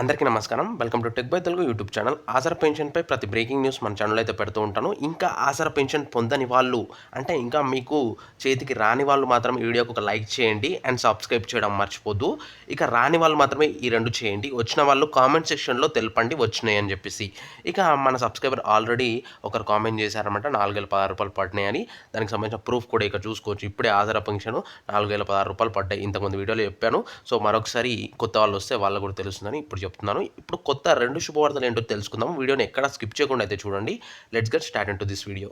అందరికీ నమస్కారం. Welcome to tech by Telugu YouTube channel. Aasara పెన్షన్పై ప్రతి బ్రేకింగ్ న్యూస్ మన ఛానల్ అయితే పెడుతూ ఉంటాను. ఇంకా ఆసరా పెన్షన్ పొందని వాళ్ళు అంటే ఇంకా మీకు చేతికి రాని వాళ్ళు మాత్రం ఈ వీడియోకి ఒక లైక్ చేయండి అండ్ సబ్స్క్రైబ్ చేయడం మర్చిపోద్దు ఇక రాని వాళ్ళు మాత్రమే ఈ రెండు చేయండి. వచ్చిన వాళ్ళు కామెంట్ సెక్షన్లో తెలపండి వచ్చినాయి అని చెప్పేసి. ఇక మన సబ్స్క్రైబర్ ఆల్రెడీ ఒకరు కామెంట్ చేశారనమాట నాలుగు వేల పదహారు రూపాయలు పడినాయని దానికి సంబంధించిన ప్రూఫ్ కూడా ఇక చూసుకోవచ్చు. ఇప్పుడే ఆసరా పెన్షన్ నాలుగు వేల పదహారు రూపాయలు పడ్డాయి. ఇంతకుముందు వీడియోలో చెప్పాను. సో మరొకసారి కొత్త వాళ్ళు వస్తే వాళ్ళకు కూడా తెలుస్తుందని ఇప్పుడు చెప్తున్నాను. ఇప్పుడు కొత్త రెండు శుభవార్తలు ఏంటో తెలుసుకుందాం వీడియోని ఎక్కడ స్కిప్ చేయకుండా అయితే చూడండి. Let's get start into this video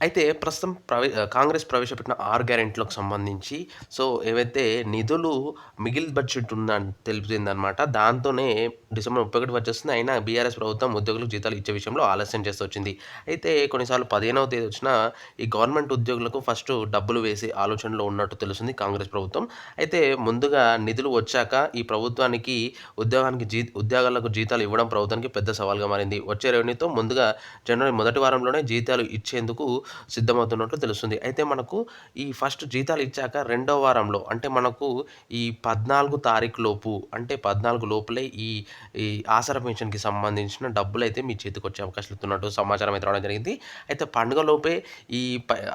అయితే ప్రస్తుతం ప్రవే కాంగ్రెస్ ప్రవేశపెట్టిన ఆరు గ్యారెంటీలకు సంబంధించి సో ఏవైతే నిధులు మిగిల్ బడ్జెట్ ఉందని తెలిపిందనమాట దాంతోనే డిసెంబర్ ముప్పై ఒకటి వచ్చేస్తుంది. అయినా బీఆర్ఎస్ ప్రభుత్వం ఉద్యోగులకు జీతాలు ఇచ్చే విషయంలో ఆలస్యం చేస్తూ వచ్చింది. అయితే కొన్నిసార్లు పదిహేనవ తేదీ వచ్చిన ఈ గవర్నమెంట్ ఉద్యోగులకు ఫస్ట్ డబ్బులు వేసే ఆలోచనలో ఉన్నట్టు తెలుస్తుంది కాంగ్రెస్ ప్రభుత్వం. అయితే ముందుగా నిధులు వచ్చాక ఈ ప్రభుత్వానికి ఉద్యోగానికి జీ ఉద్యోగాలకు జీతాలు ఇవ్వడం ప్రభుత్వానికి పెద్ద సవాల్గా మారింది. వచ్చే రెవెన్యూతో ముందుగా జనవరి మొదటి వారంలోనే జీతాలు ఇచ్చేందుకు సిద్ధమవుతున్నట్లు తెలుస్తుంది. అయితే మనకు ఈ ఫస్ట్ జీతాలు ఇచ్చాక రెండో వారంలో అంటే మనకు ఈ పద్నాలుగు తారీఖు లోపు అంటే పద్నాలుగు లోపలే ఈ ఈ ఆసరా పెన్షన్కి సంబంధించిన డబ్బులు అయితే మీ చేతికి వచ్చే అవకాశాలు ఇస్తున్నట్టు సమాచారం అయితే రావడం జరిగింది. అయితే పండుగ లోపే ఈ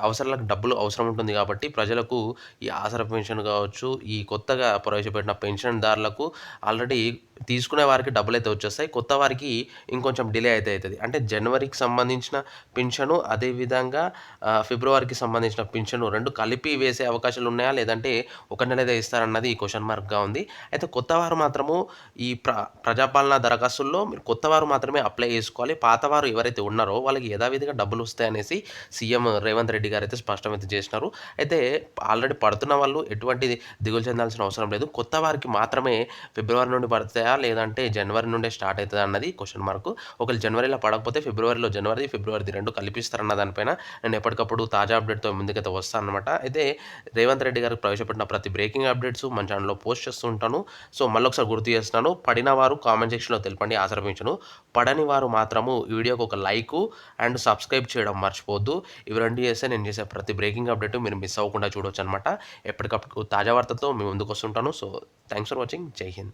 అవసరాలకు డబ్బులు అవసరం ఉంటుంది కాబట్టి ప్రజలకు ఈ ఆసరా పెన్షన్ కావచ్చు ఈ కొత్తగా ప్రవేశపెట్టిన పెన్షన్దారులకు ఆల్రెడీ తీసుకునే వారికి డబ్బులు అయితే వచ్చేస్తాయి. కొత్త వారికి ఇంకొంచెం డిలే అయితే అవుతుంది. అంటే జనవరికి సంబంధించిన పింఛను అదేవిధంగా ఫిబ్రవరికి సంబంధించిన పింఛను రెండు కలిపి వేసే అవకాశాలు ఉన్నాయా? లేదంటే ఒక నెల అయితే ఇస్తారన్నది క్వశ్చన్ మార్క్గా ఉంది. అయితే కొత్త వారు మాత్రము ఈ ప్ర ప్రజాపాలన దరఖాస్తుల్లో మీరు కొత్త వారు మాత్రమే అప్లై చేసుకోవాలి. పాతవారు ఎవరైతే ఉన్నారో వాళ్ళకి యథావిధిగా డబ్బులు వస్తాయనేసి సీఎం రేవంత్ రెడ్డి గారు అయితే స్పష్టమైతే చేసినారు. అయితే ఆల్రెడీ పడుతున్న వాళ్ళు ఎటువంటి దిగులు చెందాల్సిన అవసరం లేదు. కొత్త వారికి మాత్రమే ఫిబ్రవరి నుండి పడతాయా? లేదంటే జనవరి నుండే స్టార్ట్ అవుతుందా అన్నది క్వశ్చన్ మార్క్. ఒకవేళ జనవరిలో పడకపోతే ఫిబ్రవరిలో జనవరి ఫిబ్రవరి రెండు కల్పిస్తారన్న దానిపైన నేను ఎప్పటికప్పుడు తాజా అప్డేట్తో ముందుకైతే వస్తాను అనమాట అయితే రేవంత్ రెడ్డి గారికి ప్రవేశపెట్టిన ప్రతి బ్రేకింగ్ అప్డేట్స్ మన ఛానల్లో పోస్ట్ చేస్తూ ఉంటాను. సో మళ్ళీ ఒకసారి గుర్తు చేస్తున్నాను పడిన వారు కామెంట్ సెక్షన్లో తెలపండి ఆశ్రమించను పడని వారు మాత్రము ఈ వీడియోకి ఒక లైక్ అండ్ సబ్స్క్రైబ్ చేయడం మర్చిపోద్దు ఇవి రెండు చేస్తే నేను చేసే ప్రతి బ్రేకింగ్ అప్డేట్ మీరు మిస్ అవ్వకుండా చూడవచ్చు అనమాట ఎప్పటికప్పుడు తాజా వార్తతో మేము ముందుకు వస్తుంటాను so thanks for watching. Jai Hind.